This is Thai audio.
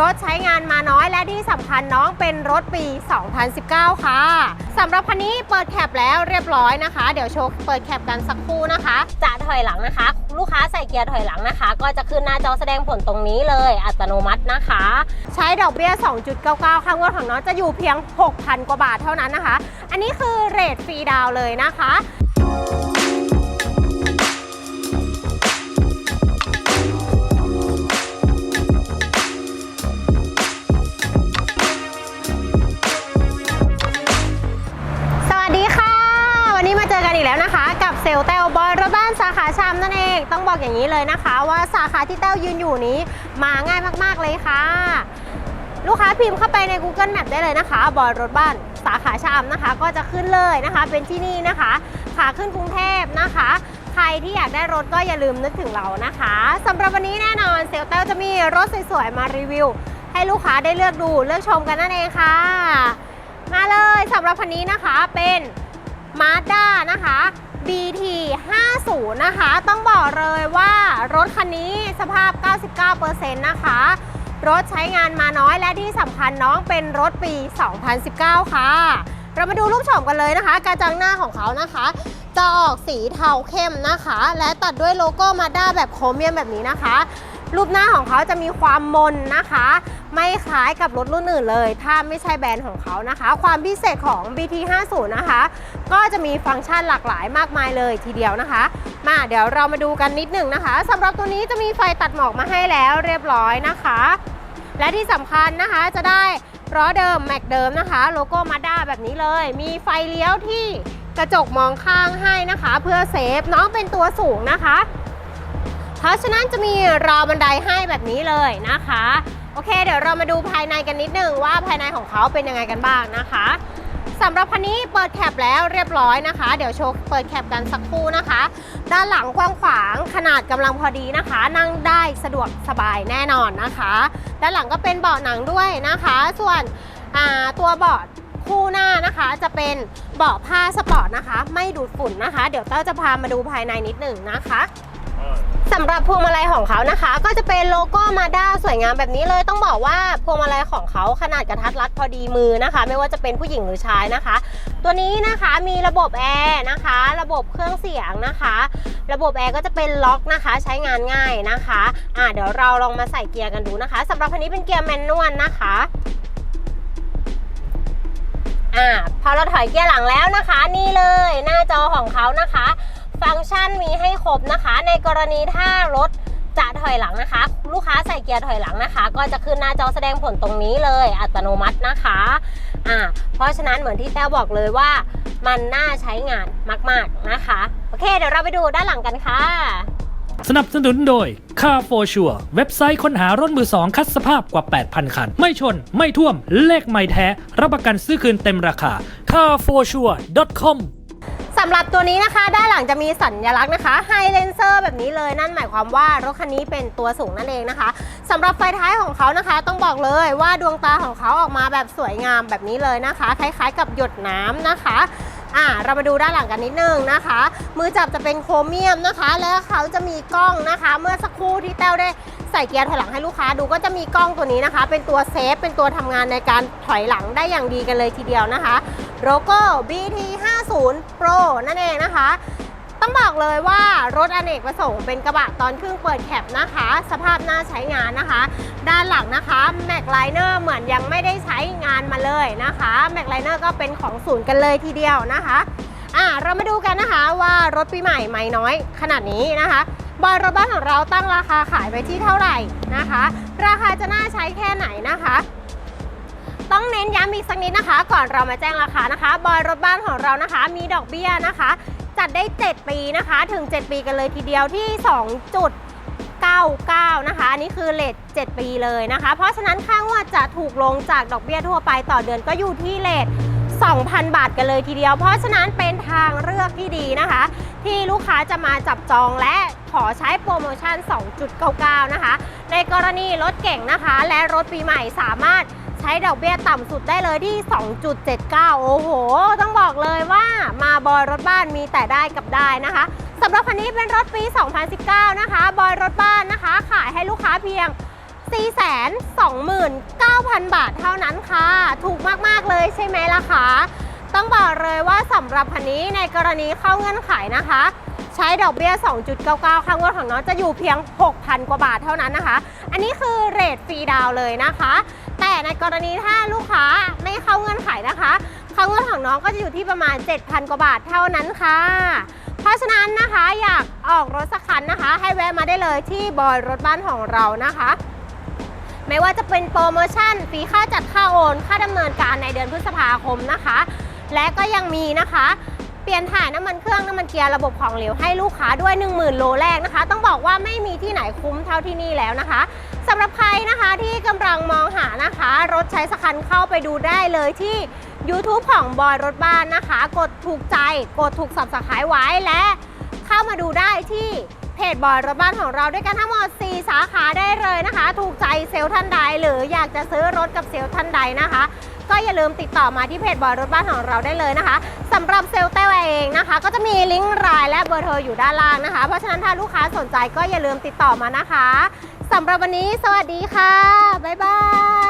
รถใช้งานมาน้อยและที่สำคัญน้องเป็นรถปี 2019 ค่ะสำหรับคันนี้เปิดแคปแล้วเรียบร้อยนะคะ เดี๋ยวโชว์เปิดแคปกันสักครู่นะคะ จะถอยหลังนะคะ ลูกค้าใส่เกียร์ถอยหลังนะคะ ก็จะขึ้นหน้าจอแสดงผลตรงนี้เลยอัตโนมัตินะคะ ใช้ดอกเบี้ย 2.99 ค่างวดของน้องจะอยู่เพียง 6,000 กว่าบาทเท่านั้นนะคะ อันนี้คือเรทฟรีดาวเลยนะคะ แล้วนะคะ กับเซลล์แต้วบอยรถบ้านสาขาชามนั่นเอง ต้องบอกอย่างนี้เลยนะคะ ว่าสาขาที่แต้วยืนอยู่นี้มาง่ายมากๆเลยค่ะ ลูกค้าพิมพ์เข้าไปใน Google Map ได้เลยนะคะ บอยรถบ้านสาขาชามนะคะ ก็จะขึ้นเลยนะคะ เป็นที่นี่นะคะขาขึ้นกรุงเทพนะคะใครที่อยากได้รถก็อย่าลืมนึกถึงเรานะคะสำหรับวันนี้แน่นอนเซลล์แต้จะมีรถสวยๆมารีวิว ให้ลูกค้าได้เลือกดูเลือกชมกันนั่นเองค่ะ มาเลยสำหรับคันนี้นะคะเป็น Mazda นะคะ BT 50นะคะ ต้องบอกเลยว่ารถคันนี้สภาพ 99%นะคะ รถใช้งานมาน้อยและที่สำคัญน้องเป็นรถปี 2019 ค่ะ เรามาดูรูปโฉมกันเลยนะคะ กระจังหน้าของเขานะคะ จะออกสีเทาเข้มนะคะ และตัดด้วยโลโก้มาด้าแบบโครเมียมแบบนี้นะคะ รูปหน้าของเขาจะมีความมนนะคะ ไม่คล้ายกับรถรุ่นอื่นเลย ถ้าไม่ใช่แบรนด์ของเขานะคะ ความพิเศษของ BT50 นะคะ ก็จะมีฟังก์ชันหลากหลายมากมายเลยทีเดียวนะคะ มาเดี๋ยวเรามาดูกันนิดหนึ่งนะคะสำหรับตัวนี้จะมีไฟตัดหมอกมาให้แล้วเรียบร้อยนะคะ และที่สำคัญนะคะจะได้ล้อเดิมแม็กเดิมนะคะ โลโก้มาด้าแบบนี้เลย มีไฟเลี้ยวที่กระจกมองข้างให้นะคะ เพื่อเซฟน้องเป็นตัวสูงนะคะ ราะฉะนั้นจะมีราวบันไดให้แบบนี้เลยนะคะ โอเค เดี๋ยวเรามาดูภายในกันนิดหนึงว่าภายในของเขาเป็นยังไงกันบ้างนะคะสำหรับคันนี้เปิดแคปแล้วเรียบร้อยนะคะ เดี๋ยวโชว์เปิดแคปกันสักครู่นะคะ ด้านหลังกว้างขวางขนาดกำลังพอดีนะคะ นั่งได้สะดวกสบายแน่นอนนะคะ ด้านหลังก็เป็นเบาะหนังด้วยนะคะ ส่วนตัวเบาะคู่หน้านะคะจะเป็นเบาะผ้าสปอร์ตนะคะ ไม่ดูดฝุ่นนะคะ เดี๋ยวเต้าจะพามาดูภายในนิดหนึ่งนะคะ สำหรับพวงมาลัยของเขานะคะ ก็จะเป็นโลโก้มาด้าสวยงามแบบนี้เลยต้องบอกว่าพวงมาลัยของเขาขนาดกระทัดรัดพอดีมือนะคะ ไม่ว่าจะเป็นผู้หญิงหรือชายนะคะ ตัวนี้นะคะมีระบบแอร์นะคะ ระบบเครื่องเสียงนะคะ ระบบแอร์ก็จะเป็นล็อกนะคะ ใช้งานง่ายนะคะอ่าเดี๋ยวเราลองมาใส่เกียร์กันดูนะคะสำหรับคันนี้เป็นเกียร์แมนนวลนะคะอ่าพอเราถอยเกียร์หลังแล้วนะคะ นี่เลยหน้าจอของเขานะคะ ฟังก์ชันมีให้ครบนะคะ ในกรณีถ้ารถจะถอยหลังนะคะ ลูกค้าใส่เกียร์ถอยหลังนะคะ ก็จะขึ้นหน้าจอแสดงผลตรงนี้เลยอัตโนมัตินะคะอ่าเพราะฉะนั้นเหมือนที่แต้วบอกเลยว่า มันน่าใช้งานมาก ๆนะคะ โอเค เดี๋ยวเราไปดูด้านหลังกันค่ะ สนับสนุนโดย Car for Sure เว็บไซต์ค้นหารถมือสองคัดสภาพกว่า 8,000 คัน ไม่ชน ไม่ท่วม เลขไม่แท้ รับประกันซื้อคืนเต็มราคา carforsure.com ำหรับตัวนี้นะคะ ด้านหลังจะมีสัญลักษณ์นะคะไฮเลนเซอร์แบบนี้เลยนั่นหมายความว่ารถคันนี้เป็นตัวสูงนั่นเองนะคะสำหรับไฟท้ายของเขานะคะ ต้องบอกเลยว่าดวงตาของเขาออกมาแบบสวยงามแบบนี้เลยนะคะ คล้ายๆ กับหยดน้ำนะคะอ่าเรามาดูด้านหลังกันนิดนึงนะคะ มือจับจะเป็นโครเมียมนะคะ แล้วเขาจะมีกล้องนะคะ เมื่อสักครู่ที่แต้วได้ใส่เกียร์ถอยหลังให้ลูกค้าดูก็จะมีกล้องตัวนี้นะคะ เป็นตัวเซฟเป็นตัวทำงานในการถอยหลังได้อย่างดีกันเลยทีเดียวนะคะ โลโก้ BT 50 Pro นั่นเองนะคะ ต้องบอกเลยว่ารถอเนกประสงค์เป็นกระบะตอนครึ่งเปิดแคปนะคะ สภาพน่าใช้งานนะคะ ด้านหลังนะคะแม็กไลเนอร์เหมือนยังไม่ได้ใช้งานมาเลยนะคะแม็กไลเนอร์ก็เป็นของศูนย์กันเลยทีเดียวนะคะอะเรามาดูกันนะคะว่ารถปีใหม่ไม่น้อยขนาดนี้นะคะบอยรถบ้านของเราตั้งราคาขายไปที่เท่าไหร่นะคะ ราคาจะน่าใช้แค่ไหนนะคะ ต้องเน้นย้ำอีกสักนิดนะคะ ก่อนเรามาแจ้งราคานะคะบอยรถบ้านของเรานะคะ มีดอกเบี้ยนะคะ จัดได้ 7 ปีนะคะ ถึง 7 ปีกันเลยทีเดียวที่2.99 นะคะ อันนี้คือเลท7 ปีเลยนะคะ เพราะฉะนั้นค่างวดจะถูกลงจากดอกเบี้ยทั่วไปต่อเดือนก็อยู่ที่เลท2,000 บาทกันเลยทีเดียว เพราะฉะนั้นเป็นทางเลือกที่ดีนะคะ ที่ลูกค้าจะมาจับจองและขอใช้โปรโมชั่น 2.99 นะคะ ในกรณีรถเก่งนะคะ และรถปีใหม่สามารถ ใช้ดอกเบี้ยต่ำสุดได้เลยที่ 2.79 โอ้โห ต้องบอกเลยว่ามาบอยรถบ้านมีแต่ได้กับได้นะคะสำหรับคันนี้เป็นรถปี 2019 นะคะ บอยรถบ้านนะคะ ขายให้ลูกค้าเพียง 429,000 บาทเท่านั้นค่ะ ถูกมาก ๆ เลยใช่ไหมล่ะคะ ต้องบอกเลยว่าสำหรับคันนี้ในกรณีเข้าเงื่อนไขนะคะ ใช้ดอกเบี้ย 2.99 ค่างวดของน้องจะอยู่เพียง 6,000 กว่าบาทเท่านั้นนะคะ อันนี้คือเรทฟรีดาวเลยนะคะ แต่ในกรณีถ้าลูกค้าไม่เข้าเงื่อนไขนะคะค่างวดของน้องก็จะอยู่ที่ประมาณ 7,000 กว่าบาทเท่านั้นค่ะ เพราะฉะนั้นนะคะอยากออกรถสักคันนะคะ ให้แวะมาได้เลยที่บอยรถบ้านของเรานะคะไม่ว่าจะเป็นโปรโมชั่นฟรีค่าจัดค่าโอน ค่าดำเนินการในเดือนพฤษภาคมนะคะ และก็ยังมีนะคะ เปลี่ยนถ่ายน้ำมันเครื่องน้ำมันเกียร์ระบบของเหลวให้ลูกค้าด้วย 10,000 โลแรกนะคะ ต้องบอกว่าไม่มีที่ไหนคุ้มเท่าที่นี่แล้วนะคะสำหรับใครนะคะที่กำลังมองหานะคะ รถใช้สักคันเข้าไปดูได้เลยที่ YouTube ของบอยรถบ้านนะคะ กดถูกใจกดถูกสับสไครไว้และเข้ามาดูได้ที่เพจบอยรถบ้านของเราด้วยกันทั้งหมด 4 สาขาได้เลยนะคะ ถูกใจเซลท่านใดหรืออยากจะซื้อรถกับเซลท่านใดนะคะ ก็อย่าลืมติดต่อมาที่เพจบอยรถบ้านของเราได้เลยนะคะสำหรับเซลล์แต้วเองนะคะ ก็จะมีลิงก์รายและเบอร์โทรอยู่ด้านล่างนะคะ เพราะฉะนั้นถ้าลูกค้าสนใจก็อย่าลืมติดต่อมานะคะสำหรับวันนี้ สวัสดีค่ะบ๊ายบาย